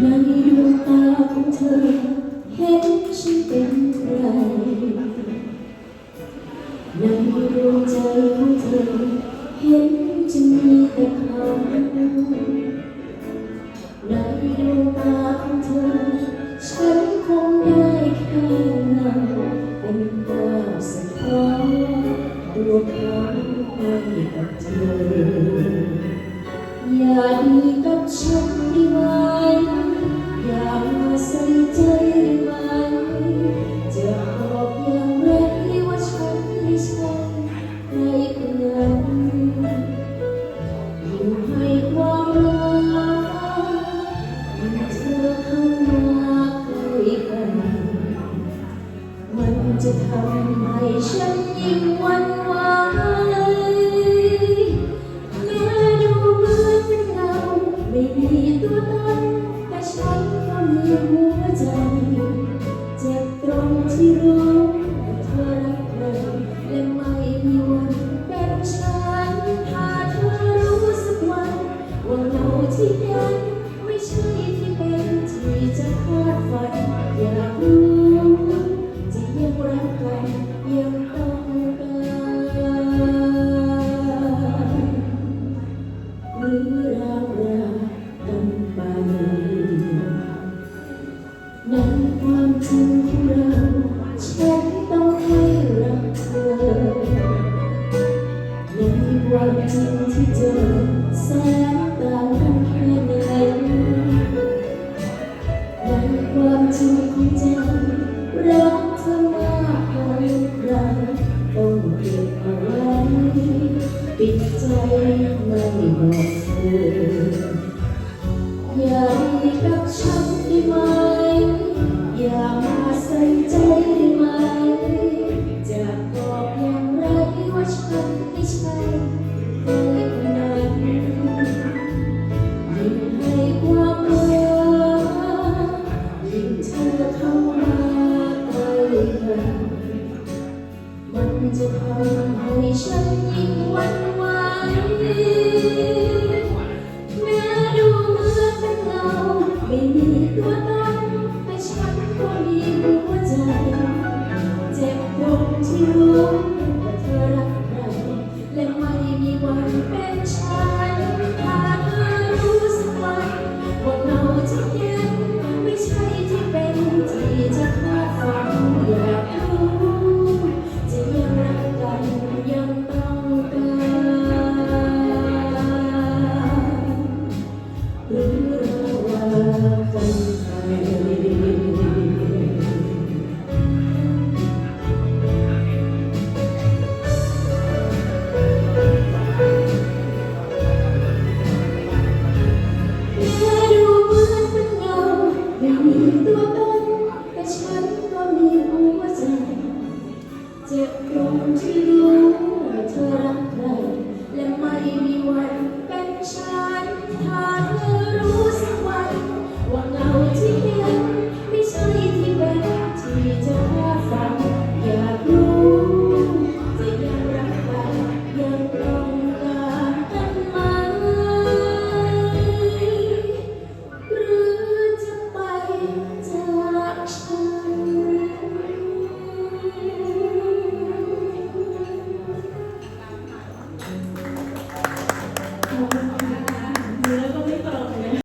ในดวงตาของเธอ เห็นฉันเป็นใครในดวงใจของเธอ เห็นจะมีแต่เขาในดวงตาของเธอ ฉันคงได้แค่เงเป็นภาพสะท้อนดวเขาให้กับเธอ อย่าดีกับฉันดีว่า ในความจริงของเราฉันต้องให้รักเธอในความจริงที่เจอแสนตางกันค่ไหนในความจริงใจรักเธอมากกว่รต้องเก็บอาไว้ปิดใจไม่บอกเธอ เจ็บตรงที่รู้ว่าเธอรักใครและไม่มีวัน